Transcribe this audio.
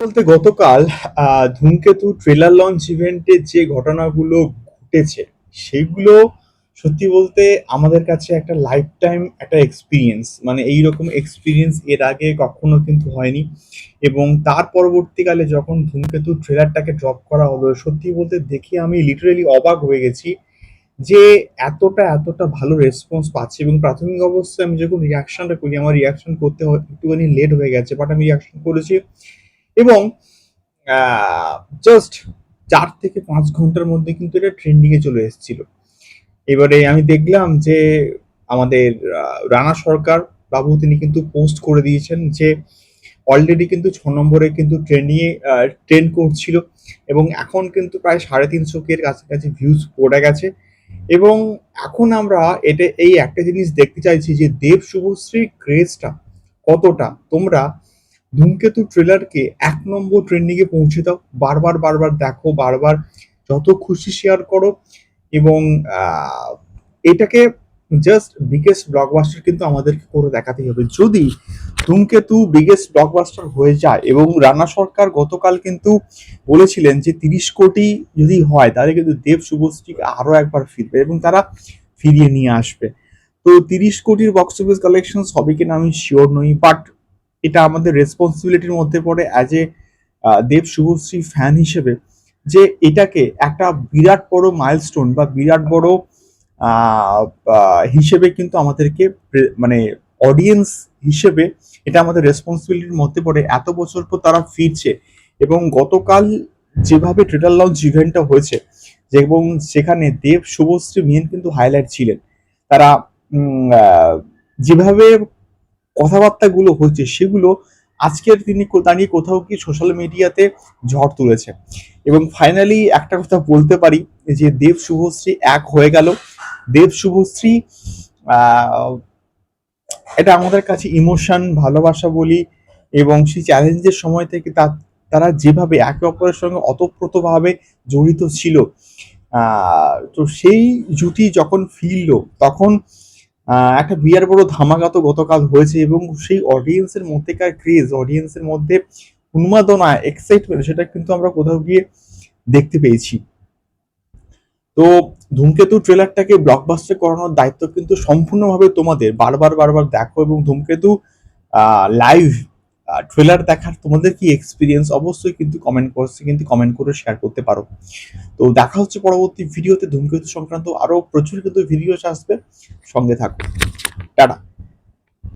বলতে গতকাল ধূমকেতু ট্রেলার লঞ্চ ইভেন্টে যে ঘটনাগুলো ঘটেছে, সেগুলো সত্যি বলতে আমাদের কাছে একটা লাইফ টাইম একটা এক্সপিরিয়েন্স মানে এই রকম এক্সপিরিয়েন্স এর আগে কখনো কিন্তু হয়নি। এবং তার পরবর্তীকালে যখন ধূমকেতু ট্রেলারটাকে ড্রপ করা হলো, সত্যি বলতে দেখে আমি লিটারেলি অবাক হয়ে গেছি যে এতটা এতটা ভালো রেসপন্স পাচ্ছে। এবং প্রাথমিক অবস্থায় আমি যখন রিয়াকশনটা করি, আমার রিয়াকশন করতে একটুখানি লেট হয়ে গেছে বাট আমি রিয়াকশন করেছি এবং জাস্ট চার থেকে পাঁচ ঘণ্টার মধ্যে কিন্তু এটা ট্রেন্ডিং এ চলে এসেছিল। এবারে আমি দেখলাম যে, আমাদের রানা সরকার বাবু তিনি কিন্তু পোস্ট করে দিয়েছেন যে অলরেডি কিন্তু ছ নম্বরে কিন্তু ট্রেন্ডিং এ ট্রেন্ড করছিল এবং এখন কিন্তু প্রায় সাড়ে তিনশো কে কাছাকাছি ভিউজ পড়ে গেছে এবং এখন আমরা এটা, এই একটা জিনিস দেখতে চাইছি যে দেব শুভশ্রী ক্রেজটা কতটা? তোমরা ধূমকেতু ট্রেলারকে এক নম্বর ট্রেন্ডিং এ পৌঁছে দাও। বারবার বারবার দেখো, বারবার যত খুশি শেয়ার করো এবং এটাকে জাস্ট বিগেস্ট ব্লকবাস্টার কিন্তু আমাদেরকে করে দেখাতেই হবে। যদি ধূমকেতু বিগেস্ট ব্লকবাস্টার হয়ে যায় এবং রানা সরকার গতকাল কিন্তু বলেছিলেন যে তিরিশ কোটি যদি হয়, তাহলে কিন্তু দেব শুভশ্রীকে আরও একবার ফিরবে এবং তারা ফিরিয়ে নিয়ে আসবে। তো তিরিশ কোটির বক্স অফিস কালেকশন হবে কিনা আমি শিওর নই বাট এটা আমাদের রেসপন্সিবিলিটির মধ্যে পড়ে as a Dev Subhashree fan হিসেবে যে এটাকে একটা বিরাট বড় মাইলস্টোন বা বিরাট বড় হিসেবে কিন্তু আমাদেরকে মানে অডিয়েন্স হিসেবে এটা আমাদের রেসপন্সিবিলিটির মধ্যে পড়ে। এত বছর পর তারা ফিরছে এবং গতকাল যেভাবে ট্রেলার লঞ্চ ইভেন্টটা হয়েছে, এবং সেখানে দেব শুভশ্রী মেন কিন্তু হাইলাইট ছিলেন। তারা যেভাবে কথাবার্তাগুলো হচ্ছে, সেগুলো আজকের তিনি দাঁড়িয়ে কোথাও কি সোশ্যাল মিডিয়াতে ঝড় তুলেছে। এবং ফাইনালি একটা কথা বলতে পারি, যে দেব শুভশ্রী এক হয়ে গেল। দেব শুভশ্রী এটা আমাদের কাছে ইমোশন ভালোবাসা বলি এবং সেই চ্যালেঞ্জের সময় থেকে তা, তারা যেভাবে একে অপরের সঙ্গে অতপ্রতভাবে জড়িত ছিল তো সেই জুটি যখন ফিরলো, তখন একটা বিয়ার বড় ধামাকা তো গতকাল হয়েছে এবং সেই অডিয়েন্সের মধ্যেকার ক্রেজ অডিয়েন্সের মধ্যে উন্মাদনা এক্সাইটমেন্ট সেটা কিন্তু আমরা কোথাও গিয়ে দেখতে পেয়েছি। তো ধূমকেতু ট্রেলারটাকে ব্লকবাস্টার করানোর দায়িত্ব কিন্তু সম্পূর্ণভাবে তোমাদের। বারবার বারবার দেখো এবং ধূমকেতু লাইভ ট্রেলার দেখার তোমাদের কি এক্সপিরিয়েন্স অবশ্যই কিন্তু কমেন্ট করছে, কিন্তু কমেন্ট করে শেয়ার করতে পারো। তো দেখা হচ্ছে পরবর্তী ভিডিওতে ধূমকেতু সংক্রান্ত আরও প্রচুর কিন্তু ভিডিও আসবে। সঙ্গে থাকো। টাটা।